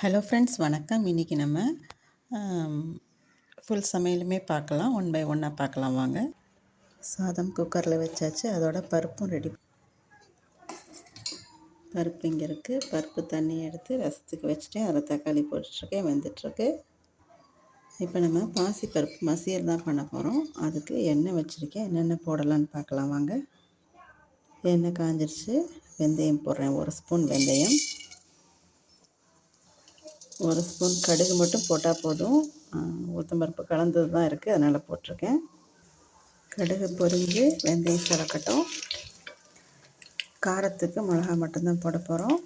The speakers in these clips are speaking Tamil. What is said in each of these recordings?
ஹலோ ஃப்ரெண்ட்ஸ் வணக்கம். இன்றைக்கி நம்ம ஃபுல் சமையலுமே பார்க்கலாம். ஒன் பை ஒன்னாக பார்க்கலாம் வாங்க. சாதம் குக்கரில் வச்சாச்சு. அதோட பருப்பும் ரெடி பருப்பு இங்கே இருக்குது பருப்பு தண்ணி எடுத்து ரசத்துக்கு வச்சுட்டேன். அதில் தக்காளி போட்டுட்ருக்கேன். வெந்துட்டுருக்கு இப்போ நம்ம பாசி பருப்பு மசியல் தான் பண்ண போகிறோம் அதுக்கு எண்ணெய் வச்சுருக்கேன். என்னென்ன போடலான்னு பார்க்கலாம் வாங்க. எண்ணெய் காஞ்சிருச்சு. வெந்தயம் போடுறேன். ஒரு ஸ்பூன் வெந்தயம். ஒரு ஸ்பூன் கடுகு மட்டும் போட்டால் போதும். உளுத்தம்பருப்பு கலந்தது தான் இருக்குது அதனால் போட்டிருக்கேன். கடுகு பொரிஞ்சு வெந்தயம் கலக்கட்டும். காரத்துக்கு மிளகா மட்டும்தான் போட போகிறோம்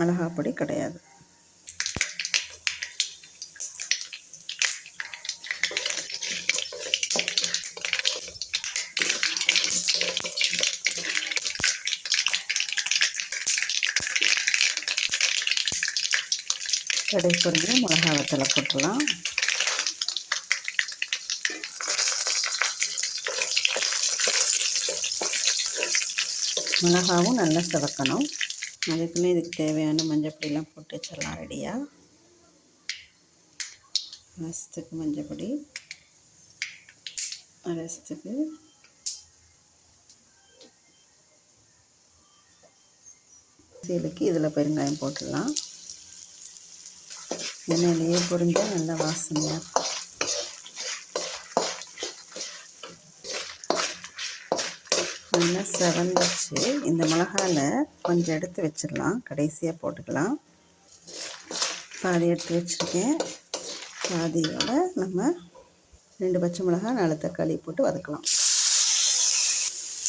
மிளகா பொடி கிடையாது. கடை கொஞ்சம் மிளகா வத்தலை போட்டுடலாம். மிளகாவும் நல்லா சிவக்கணும். அதுக்குமே இதுக்கு தேவையான மஞ்சப்பொடியெலாம் போட்டு வச்சிடலாம் ரெடியாக ரசத்துக்கு மஞ்சப்பொடி. ரசத்துக்கு சீலுக்கு இதில் பெருங்காயம் போட்டுடலாம். எண்ணெயிலேயே பொரிஞ்சால் நல்லா வாசனையாக இருக்கும் நல்லா செவந்துச்சு இந்த மிளகாவில் கொஞ்சம் எடுத்து வச்சிடலாம். கடைசியாக போட்டுக்கலாம். பாதி எடுத்து வச்சுருக்கேன். பாதியோட நம்ம ரெண்டு பச்சை மிளகாய் நாலு தக்காளி போட்டு வதக்கலாம்.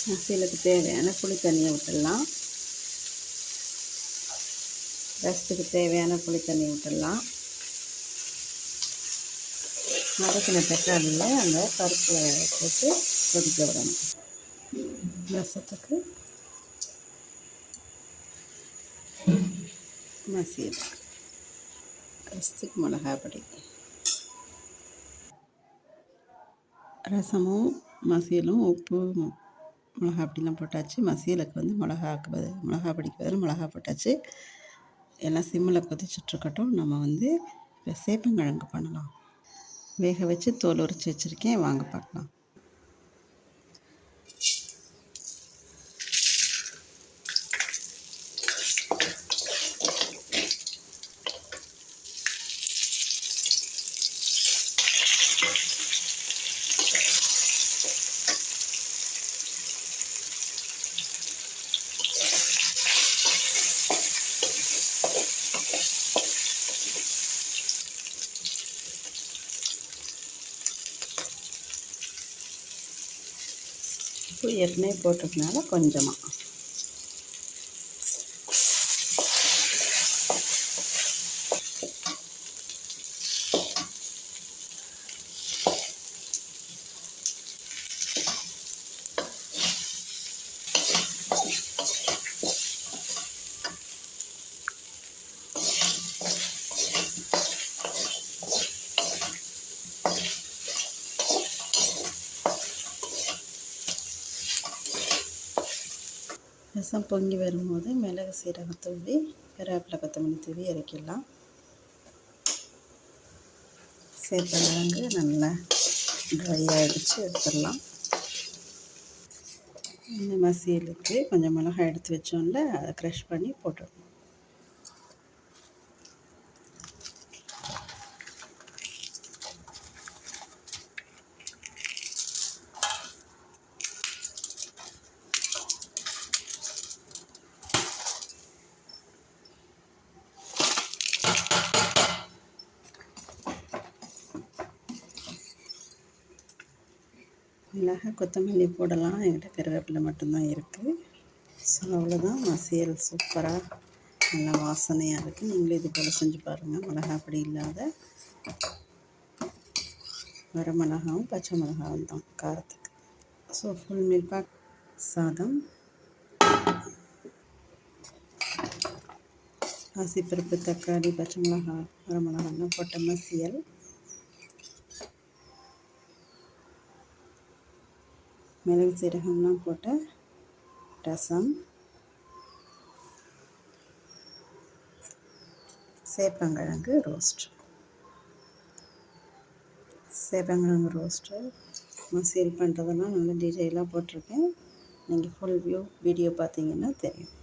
மசிலுக்கு தேவையான புளி தண்ணியை விட்டுடலாம் ரசத்துக்கு தேவையான புளி தண்ணி விட்டுடலாம் வதக்கின தக்காளியில் அந்த பருப்பில் போட்டு கொதிக்க விடணும். ரசத்துக்கு மசியல் ரசத்துக்கு மிளகா பொடி ரசமும் மசியலும் உப்பு மிளகா பொடிலாம் போட்டாச்சு. மசியலுக்கு வந்து மிளகாக்கு பதில் மிளகா பொடிக்கு பதில் மிளகா போட்டாச்சு. எல்லாம் சிம்மில் கொதிச்சுட்ருக்கட்டும் நம்ம வந்து இப்போ சேப்பங்கிழங்கு பண்ணலாம். வேக வச்சு தோல் உரித்து வச்சுருக்கேன். வாங்க பார்க்கலாம். உப்பு ஏற்கனவே போட்டதுனால கொஞ்சமாக ரசம் பொங்கி வரும்போது மிளகு சீரகம் தூவி கருவேப்பிலை கொத்தமல்லி தூவி இறக்கிடலாம். சேப்பங்கிழங்கு நல்லா ட்ரை ஆகிடுச்சு எடுத்துடலாம். இந்த மசியலுக்கு கொஞ்சம் மிளகாய் எடுத்து வச்சோம்ல அதை க்ரஷ் பண்ணி போட்டுடணும். மிளகா கொத்தமல்லி போடலாம். என்கிட்ட கருவேப்பிலை மட்டும்தான் இருக்குது ஸோ அவ்வளோதான் மசியல் சூப்பராக நல்லா வாசனையாக இருக்குது நீங்களும் இது போல் செஞ்சு பாருங்கள் மிளகா அப்படி இல்லாத வர மிளகாவும் பச்சை மிளகாவும் தான் காரத்துக்கு. ஸோ ஃபுல் மீல் பேக் சாதம். பாசிப்பருப்பு தக்காளி பச்சை மிளகா வர மிளகாலாம் போட்ட மசியல். மிளகு சீரகம்லாம் போட்ட ரசம். சேப்பங்கிழங்கு ரோஸ்ட் சேப்பங்கிழங்கு ரோஸ்ட்டு சேல் பண்ணுறதெல்லாம் நல்லா டீட்டெயிலாக போட்டிருக்கேன். நீங்கள் ஃபுல் வியூ வீடியோ பார்த்தீங்கன்னா தெரியும்.